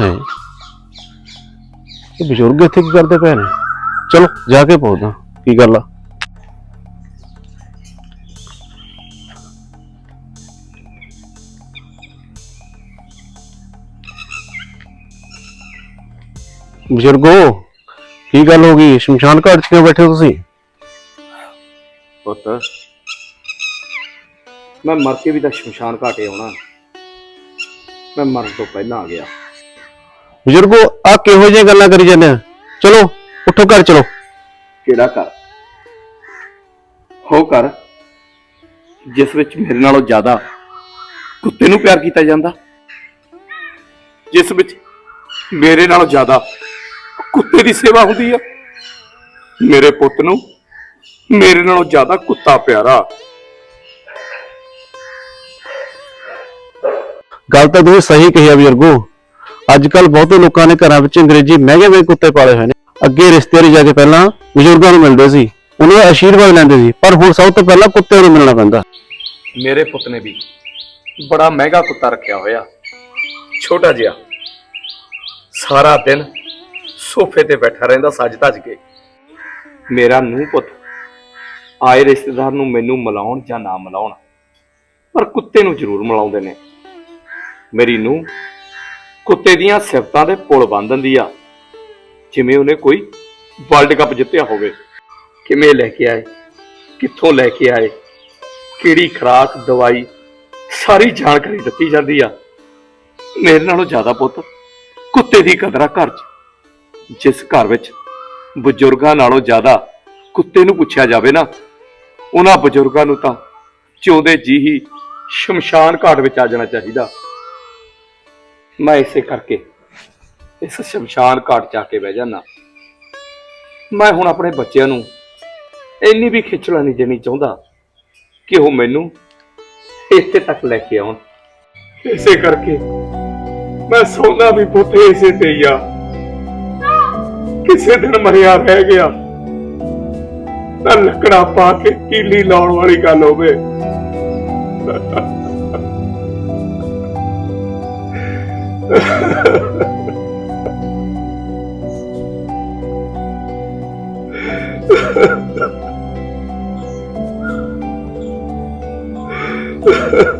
ਹੈ। ਇਹ ਬਜ਼ੁਰਗ ਇੱਥੇ ਕੀ ਕਰਦੇ ਪਏ ਨੇ? ਚਲੋ ਜਾ ਕੇ ਪੁੱਛਦਾ ਕੀ ਗੱਲ ਆ? ਬਜ਼ੁਰਗੋ ਕੀ ਗੱਲ ਹੋ ਗਈ? ਸ਼ਮਸ਼ਾਨ ਘਾਟ 'ਚ ਕਿਉਂ ਬੈਠੇ ਹੋ ਤੁਸੀਂ? ਪੁੱਤ ਮੈਂ ਮਰ ਕੇ ਵੀ ਤਾਂ ਸ਼ਮਸ਼ਾਨ ਘਾਟੇ ਆਉਣਾ। ਮੈਂ ਮਰਨ ਤੋਂ ਪਹਿਲਾਂ ਆ ਗਿਆ। ਬਜ਼ੁਰਗੋ ਆ ਕਿਹੋ ਜਿਹੀਆਂ ਗੱਲਾਂ ਕਰੀ ਜਾਂਦੇ ਆ? ਚਲੋ ਉੱਠੋ ਘਰ ਚਲੋ। ਕਿਹੜਾ ਘਰ? ਹੋ ਘਰ ਜਿਸ ਵਿੱਚ ਮੇਰੇ ਨਾਲੋਂ ਜ਼ਿਆਦਾ ਕੁੱਤੇ ਨੂੰ ਪਿਆਰ ਕੀਤਾ ਜਾਂਦਾ। ਜਿਸ ਵਿੱਚ ਮੇਰੇ ਨਾਲੋਂ ਜ਼ਿਆਦਾ ਕੁੱਤੇ ਦੀ ਸੇਵਾ ਹੁੰਦੀ ਆ। ਮੇਰੇ ਪੁੱਤ ਨੂੰ ਮੇਰੇ ਨਾਲੋਂ ਜ਼ਿਆਦਾ ਕੁੱਤਾ ਪਿਆਰਾ। ਗੱਲ ਤਾਂ ਤੁਸੀਂ ਸਹੀ ਕਹੀ ਆ ਬਜ਼ੁਰਗੋ। ਅੱਜ ਕੱਲ ਬਹੁਤੇ ਲੋਕਾਂ ਨੇ ਘਰਾਂ ਵਿੱਚ ਅੰਗਰੇਜ਼ੀ ਮਹਿੰਗੇ ਮਹਿੰਗੇ ਕੁੱਤੇ ਪਾਲੇ ਹੋਏ ਨੇ। ਅੱਗੇ ਰਿਸ਼ਤੇਦਾਰੀ ਜਾ ਕੇ ਪਹਿਲਾਂ ਬਜ਼ੁਰਗਾਂ ਨੂੰ ਮਿਲਦੇ ਸੀ। ਉਹਨਾਂ ਦਾ ਆਸ਼ੀਰਵਾਦ ਲੈਂਦੇ ਸੀ। ਪਰ ਹੁਣ ਸਭ ਤੋਂ ਪਹਿਲਾਂ ਕੁੱਤੇ ਨੂੰ ਮਿਲਣਾ ਪੈਂਦਾ। ਮੇਰੇ ਪੁੱਤ ਨੇ ਵੀ ਬੜਾ ਮਹਿੰਗਾ ਕੁੱਤਾ ਰੱਖਿਆ ਹੋਇਆ। ਛੋਟਾ ਜਿਹਾ। ਸਾਰਾ ਦਿਨ ਸੋਫੇ ਤੇ ਬੈਠਾ ਰਹਿੰਦਾ ਸੱਜ ਧੱਜ ਕੇ। ਮੇਰਾ ਨੂੰਹ ਪੁੱਤ ਆਏ ਰਿਸ਼ਤੇਦਾਰ ਨੂੰ ਮੈਨੂੰ ਮਿਲਾਉਣ ਜਾਂ ਨਾ ਮਿਲਾਉਣ, ਪਰ ਕੁੱਤੇ ਨੂੰ ਜ਼ਰੂਰ ਮਿਲਾਉਂਦੇ ਨੇ। ਮੇਰੀ ਨੂੰਹ ਕੁੱਤੇ ਦੀਆਂ ਸਿਫਤਾਂ ਦੇ ਪੁਲ ਬੰਨ ਦਿੰਦੀ ਆ। ਜਿਵੇਂ ਉਹਨੇ ਕੋਈ ਵਰਲਡ ਕੱਪ ਜਿੱਤਿਆ ਹੋਵੇ। ਕਿਵੇਂ ਲੈ ਕੇ ਆਏ? ਕਿੱਥੋਂ ਲੈ ਕੇ ਆਏ? ਕਿਹੜੀ ਖੁਰਾਕ, ਦਵਾਈ, ਸਾਰੀ ਜਾਣਕਾਰੀ ਦਿੱਤੀ ਜਾਂਦੀ ਆ। ਮੇਰੇ ਨਾਲੋਂ ਜ਼ਿਆਦਾ ਪੁੱਤ ਕੁੱਤੇ ਦੀ ਕਦਰ ਆ ਘਰ 'ਚ। ਜਿਸ ਘਰ ਵਿੱਚ ਬਜ਼ੁਰਗਾਂ ਨਾਲੋਂ ਜ਼ਿਆਦਾ ਕੁੱਤੇ ਨੂੰ ਪੁੱਛਿਆ ਜਾਵੇ ਨਾ, ਉਹਨਾਂ ਬਜ਼ੁਰਗਾਂ ਨੂੰ ਤਾਂ ਜਿਉਂਦੇ ਜੀ ਹੀ ਸ਼ਮਸ਼ਾਨ ਘਾਟ ਵਿੱਚ ਆ ਜਾਣਾ ਚਾਹੀਦਾ। ਮੈਂ ਇਸੇ ਕਰਕੇ ਇਸ ਸ਼ਮਸ਼ਾਨ ਘਾਟ ਜਾ ਕੇ ਬਹਿ ਜਾਣਾ ਮੈਂ ਹੁਣ ਆਪਣੇ ਬੱਚਿਆਂ ਨੂੰ ਇੰਨੀ ਵੀ ਖਿਚਲਾ ਨਹੀਂ ਦੇਣੀ ਚਾਹੁੰਦਾ ਕਿ ਉਹ ਮੈਨੂੰ ਇੱਥੇ ਤੱਕ ਲੈ ਕੇ ਆਉਣ। ਇਸੇ ਕਰਕੇ ਮੈਂ ਸੌਂਦਾ ਵੀ ਪੁੱਤ ਇਸੇ ਤੇ ਹੀ ਆ। ਕਿਸੇ ਦਿਨ ਮਰਿਆ ਰਹਿ ਗਿਆ। ਤਾਂ ਲੱਕੜਾ ਪਾ ਕੇ ਕੀਲੀ ਲਾਉਣ ਵਾਲੀ ਗੱਲ ਹੋਵੇ। Ha ha ha.